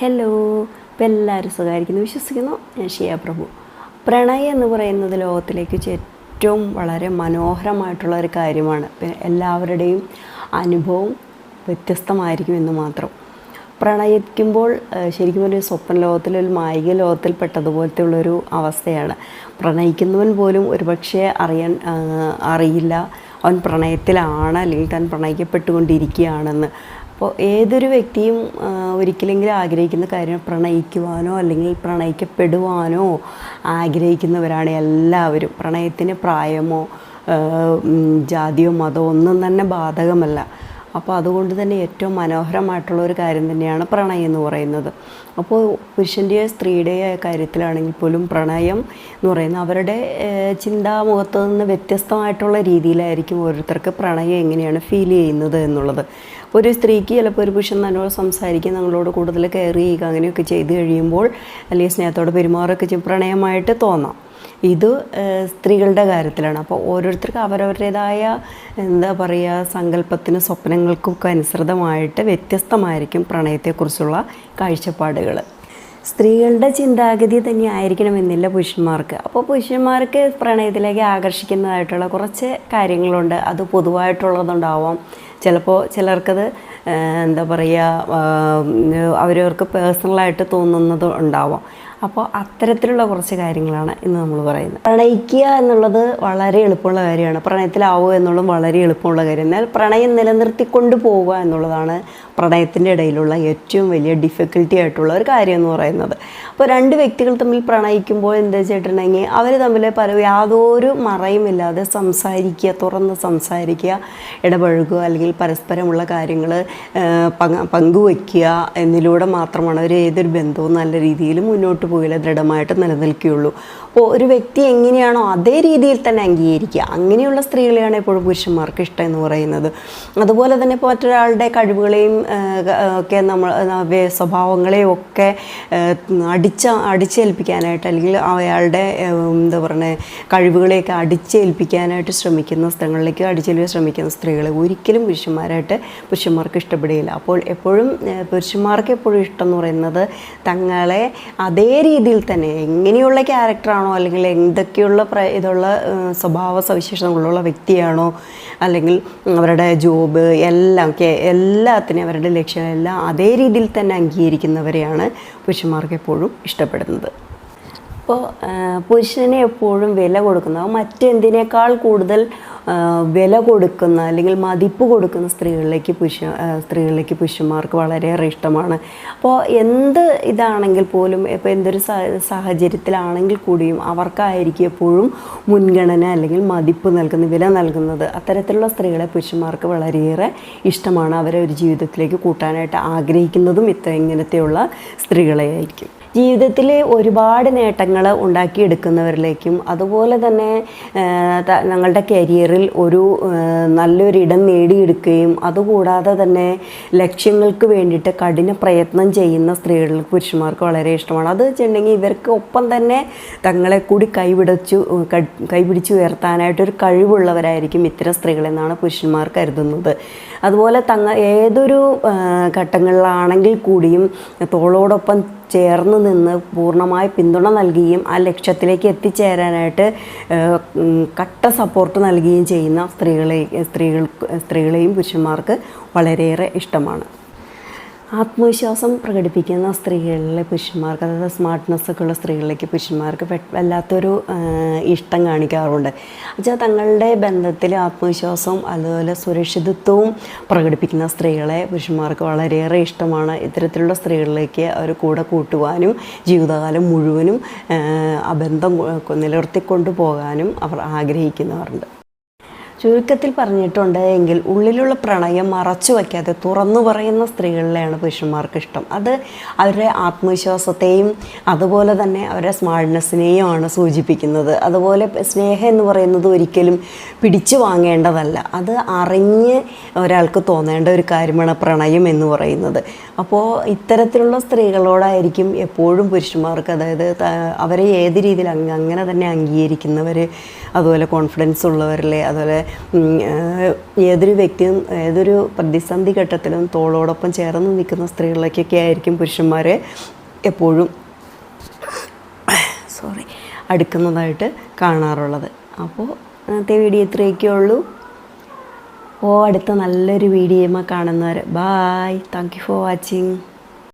Hello ഇപ്പം എല്ലാവരും സുഖമായിരിക്കുന്നു. വിശ്വസിക്കുന്നു. ഞാൻ ഷിയ പ്രഭു. പ്രണയം എന്ന് പറയുന്നത് ലോകത്തിലേക്ക് ഏറ്റവും വളരെ മനോഹരമായിട്ടുള്ള ഒരു കാര്യമാണ്. എല്ലാവരുടെയും അനുഭവം വ്യത്യസ്തമായിരിക്കും എന്ന് മാത്രം. പ്രണയിക്കുമ്പോൾ ശരിക്കും ഒരു സ്വപ്ന ലോകത്തിൽ ഒരു മായിക ലോകത്തിൽ പെട്ടതുപോലത്തെ ഉള്ളൊരു അവസ്ഥയാണ്. പ്രണയിക്കുന്നവൻ പോലും ഒരുപക്ഷെ അറിയാൻ അറിയില്ല. അവൻ പ്രണയത്തിലാണ് അല്ലെങ്കിൽ താൻ പ്രണയിക്കപ്പെട്ടുകൊണ്ടിരിക്കുകയാണെന്ന്. അപ്പോൾ ഏതൊരു വ്യക്തിയും ഒരിക്കലെങ്കിലും ആഗ്രഹിക്കുന്ന കാര്യം പ്രണയിക്കുവാനോ അല്ലെങ്കിൽ പ്രണയിക്കപ്പെടുവാനോ ആഗ്രഹിക്കുന്നവരാണ് എല്ലാവരും. പ്രണയത്തിന് പ്രായമോ ജാതിയോ മതമോ ഒന്നും തന്നെ ബാധകമല്ല. അപ്പോൾ അതുകൊണ്ട് തന്നെ ഏറ്റവും മനോഹരമായിട്ടുള്ള ഒരു കാര്യം തന്നെയാണ് പ്രണയം എന്ന് പറയുന്നത്. അപ്പോൾ പുരുഷന്റെയോ സ്ത്രീയുടെയോ കാര്യത്തിലാണെങ്കിൽ പോലും പ്രണയം എന്ന് പറയുന്നത് അവരുടെ ചിന്താമുഖത്ത് നിന്ന് വ്യത്യസ്തമായിട്ടുള്ള രീതിയിലായിരിക്കും ഓരോരുത്തർക്ക് പ്രണയം എങ്ങനെയാണ് ഫീൽ ചെയ്യുന്നത് എന്നുള്ളത്. ഒരു സ്ത്രീക്ക് ചിലപ്പോൾ ഒരു പുരുഷൻ നല്ലോണം സംസാരിക്കുക നിങ്ങളോട് കൂടുതൽ കെയർ ചെയ്യുക അങ്ങനെയൊക്കെ ചെയ്ത് കഴിയുമ്പോൾ അല്ലെങ്കിൽ സ്നേഹത്തോടെ പെരുമാറുകയൊക്കെ ചെയ്യും പ്രണയമായിട്ട് തോന്നാം. ഇത് സ്ത്രീകളുടെ കാര്യത്തിലാണ്. അപ്പോൾ ഓരോരുത്തർക്കും അവരവരുടേതായ എന്താ പറയുക സങ്കല്പത്തിനും സ്വപ്നങ്ങൾക്കൊക്കെ അനുസൃതമായിട്ട് വ്യത്യസ്തമായിരിക്കും പ്രണയത്തെക്കുറിച്ചുള്ള കാഴ്ചപ്പാടുകൾ സ്ത്രീകളുടെ ചിന്താഗതി തന്നെ ആയിരിക്കണമെന്നില്ല പുരുഷന്മാർക്ക്. അപ്പോൾ പുരുഷന്മാർക്ക് പ്രണയത്തിലേക്ക് ആകർഷിക്കുന്നതായിട്ടുള്ള കുറച്ച് കാര്യങ്ങളുണ്ട്. അത് പൊതുവായിട്ടുള്ളതുണ്ടാവാം. ചിലപ്പോൾ ചിലർക്കത് എന്താ പറയുക അവരവർക്ക് പേഴ്സണലായിട്ട് തോന്നുന്നത് ഉണ്ടാവാം. അപ്പോൾ അത്തരത്തിലുള്ള കുറച്ച് കാര്യങ്ങളാണ് ഇന്ന് നമ്മൾ പറയുന്നത്. പ്രണയിക്കുക എന്നുള്ളത് വളരെ എളുപ്പമുള്ള കാര്യമാണ്. പ്രണയത്തിലാവുക എന്നുള്ളത് വളരെ എളുപ്പമുള്ള കാര്യം. എന്നാൽ പ്രണയം നിലനിർത്തിക്കൊണ്ട് പോവുക എന്നുള്ളതാണ് പ്രണയത്തിന്റെ ഇടയിലുള്ള ഏറ്റവും വലിയ ഡിഫിക്കൽട്ടി ആയിട്ടുള്ള ഒരു കാര്യം എന്ന് പറയുന്നത്. അപ്പോൾ രണ്ട് വ്യക്തികൾ തമ്മിൽ പ്രണയിക്കുമ്പോൾ എന്താ വെച്ചിട്ടുണ്ടെങ്കിൽ അവർ തമ്മിൽ പല യാതൊരു മറയുമില്ലാതെ സംസാരിക്കുക തുറന്ന് സംസാരിക്കുക ഇടപഴകുക അല്ലെങ്കിൽ പരസ്പരമുള്ള കാര്യങ്ങൾ പങ്കുവയ്ക്കുക എന്നിലൂടെ മാത്രമാണ് അവർ ഏതൊരു ബന്ധവും നല്ല രീതിയിൽ മുന്നോട്ട് പോകില്ല ദൃഢമായിട്ട് നിലനിൽക്കുകയുള്ളൂ. അപ്പോൾ ഒരു വ്യക്തി എങ്ങനെയാണോ അതേ രീതിയിൽ തന്നെ അംഗീകരിക്കുക. അങ്ങനെയുള്ള സ്ത്രീകളെയാണ് എപ്പോഴും പുരുഷന്മാർക്ക് ഇഷ്ടം എന്ന് പറയുന്നത്. അതുപോലെ തന്നെ ഇപ്പോൾ മറ്റൊരാളുടെ കഴിവുകളെയും ഒക്കെ നമ്മൾ സ്വഭാവങ്ങളെയും ഒക്കെ അടിച്ച അടിച്ചേൽപ്പിക്കാനായിട്ട് അല്ലെങ്കിൽ അയാളുടെ എന്താ പറയുക കഴിവുകളെയൊക്കെ അടിച്ചേൽപ്പിക്കാനായിട്ട് ശ്രമിക്കുന്ന സ്ഥലങ്ങളിലേക്ക് അടിച്ചേൽപ്പിക്കാൻ ശ്രമിക്കുന്ന സ്ത്രീകളെ ഒരിക്കലും പുരുഷന്മാരായിട്ട് പുരുഷന്മാർക്ക് ഇഷ്ടപ്പെടുകയില്ല അപ്പോൾ എപ്പോഴും പുരുഷന്മാർക്ക് എപ്പോഴും ഇഷ്ടം എന്ന് പറയുന്നത് തങ്ങളെ അതേ രീതിയിൽ തന്നെ എങ്ങനെയുള്ള ക്യാരക്ടറാണോ അല്ലെങ്കിൽ എന്തൊക്കെയുള്ള പ്ര ഇതുള്ള സ്വഭാവ സവിശേഷതകളുള്ള വ്യക്തിയാണോ അല്ലെങ്കിൽ അവരുടെ ജോബ് എല്ലാം എല്ലാത്തിനും അവരുടെ ലക്ഷ്യമെല്ലാം അതേ രീതിയിൽ തന്നെ അംഗീകരിക്കുന്നവരെയാണ് പുരുഷന്മാർക്ക് എപ്പോഴും ഇഷ്ടപ്പെടുന്നത്. അപ്പോൾ പുരുഷനെ എപ്പോഴും വില കൊടുക്കുന്നവ മറ്റെന്തിനേക്കാൾ കൂടുതൽ വില കൊടുക്കുന്ന അല്ലെങ്കിൽ മതിപ്പ് കൊടുക്കുന്ന സ്ത്രീകളിലേക്ക് പുരുഷ സ്ത്രീകളിലേക്ക് പുരുഷന്മാർക്ക് വളരെയേറെ ഇഷ്ടമാണ്. അപ്പോൾ എന്ത് ഇതാണെങ്കിൽ പോലും ഇപ്പോൾ എന്തൊരു സാഹചര്യത്തിലാണെങ്കിൽ കൂടിയും അവർക്കായിരിക്കും എപ്പോഴും മുൻഗണന അല്ലെങ്കിൽ മതിപ്പ് നൽകുന്ന വില നൽകുന്നത്. അത്തരത്തിലുള്ള സ്ത്രീകളെ പുരുഷന്മാർക്ക് വളരെയേറെ ഇഷ്ടമാണ്. അവരെ ഒരു ജീവിതത്തിലേക്ക് കൂട്ടാനായിട്ട് ആഗ്രഹിക്കുന്നതും ഇത്ര ഇങ്ങനത്തെയുള്ള സ്ത്രീകളെ ആയിരിക്കും ജീവിതത്തിൽ ഒരുപാട് നേട്ടങ്ങൾ ഉണ്ടാക്കിയെടുക്കുന്നവരിലേക്കും അതുപോലെ തന്നെ ഞങ്ങളുടെ കരിയറിൽ ഒരു നല്ലൊരിടം നേടിയെടുക്കുകയും അതുകൂടാതെ തന്നെ ലക്ഷ്യങ്ങൾക്ക് വേണ്ടിയിട്ട് കഠിന പ്രയത്നം ചെയ്യുന്ന സ്ത്രീകൾക്ക് പുരുഷന്മാർക്ക് വളരെ ഇഷ്ടമാണ്. അത് വെച്ചിട്ടുണ്ടെങ്കിൽ ഇവർക്ക് ഒപ്പം തന്നെ തങ്ങളെ കൂടി കൈപിടിച്ചു കൈപിടിച്ചു ഉയർത്താനായിട്ടൊരു കഴിവുള്ളവരായിരിക്കും ഇത്തരം സ്ത്രീകളെന്നാണ് പുരുഷന്മാർ കരുതുന്നത്. അതുപോലെ തങ്ങ ഏതൊരു ഘട്ടങ്ങളിലാണെങ്കിൽ കൂടിയും തോളോടൊപ്പം ചേർന്ന് നിന്ന് പൂർണമായി പിന്തുണ നൽകുകയും ആ ലക്ഷ്യത്തിലേക്ക് എത്തിച്ചേരാനായിട്ട് കട്ട സപ്പോർട്ട് നൽകുകയും ചെയ്യുന്ന സ്ത്രീകളെ സ്ത്രീകൾ സ്ത്രീകളെയും പുരുഷന്മാർക്ക് വളരെയേറെ ഇഷ്ടമാണ്. ആത്മവിശ്വാസം പ്രകടിപ്പിക്കുന്ന സ്ത്രീകളിലെ പുരുഷന്മാർക്ക് അതായത് സ്മാർട്ട്നെസ് ഒക്കെ ഉള്ള സ്ത്രീകളിലേക്ക് പുരുഷന്മാർക്ക് വല്ലാത്തൊരു ഇഷ്ടം കാണിക്കാറുണ്ട്. എന്നുവെച്ചാൽ തങ്ങളുടെ ബന്ധത്തിൽ ആത്മവിശ്വാസവും അതുപോലെ സുരക്ഷിതത്വവും പ്രകടിപ്പിക്കുന്ന സ്ത്രീകളെ പുരുഷന്മാർക്ക് വളരെയേറെ ഇഷ്ടമാണ്. ഇത്തരത്തിലുള്ള സ്ത്രീകളിലേക്ക് അവർ കൂടെ കൂട്ടുവാനും ജീവിതകാലം മുഴുവനും ആ ബന്ധം നിലനിർത്തിക്കൊണ്ടു പോകാനും അവർ ആഗ്രഹിക്കുന്നവരുണ്ട്. ചുരുക്കത്തിൽ പറഞ്ഞിട്ടുണ്ട് എങ്കിൽ ഉള്ളിലുള്ള പ്രണയം മറച്ചു വയ്ക്കാതെ തുറന്നു പറയുന്ന സ്ത്രീകളിലെയാണ് പുരുഷന്മാർക്ക് ഇഷ്ടം. അത് അവരുടെ ആത്മവിശ്വാസത്തെയും അതുപോലെ തന്നെ അവരുടെ സ്മാർട്ട്നെസ്സിനെയും ആണ് സൂചിപ്പിക്കുന്നത്. അതുപോലെ സ്നേഹം എന്ന് പറയുന്നത് ഒരിക്കലും പിടിച്ചു വാങ്ങേണ്ടതല്ല. അത് അറിഞ്ഞ് ഒരാൾക്ക് തോന്നേണ്ട ഒരു കാര്യമാണ് പ്രണയം എന്ന് പറയുന്നത്. അപ്പോൾ ഇത്തരത്തിലുള്ള സ്ത്രീകളോടായിരിക്കും എപ്പോഴും പുരുഷന്മാർക്ക് അതായത് അവരെ ഏത് രീതിയിൽ അങ്ങനെ തന്നെ അംഗീകരിക്കുന്നവർ അതുപോലെ കോൺഫിഡൻസ് ഉള്ളവരിലെ അതുപോലെ ഏതൊരു വ്യക്തിയും ഏതൊരു പ്രതിസന്ധി ഘട്ടത്തിലും തോളോടൊപ്പം ചേർന്ന് നിൽക്കുന്ന സ്ത്രീകളിലേക്കൊക്കെ ആയിരിക്കും പുരുഷന്മാരെ എപ്പോഴും സോറി അടുക്കുന്നതായിട്ട് കാണാറുള്ളത്. അപ്പോൾ ഇന്നത്തെ വീഡിയോ ഇത്രയൊക്കെ ഉള്ളൂ. ഓ അടുത്ത നല്ലൊരു വീഡിയോയുമ്പോൾ കാണുന്നവരെ. Bye thank you for watching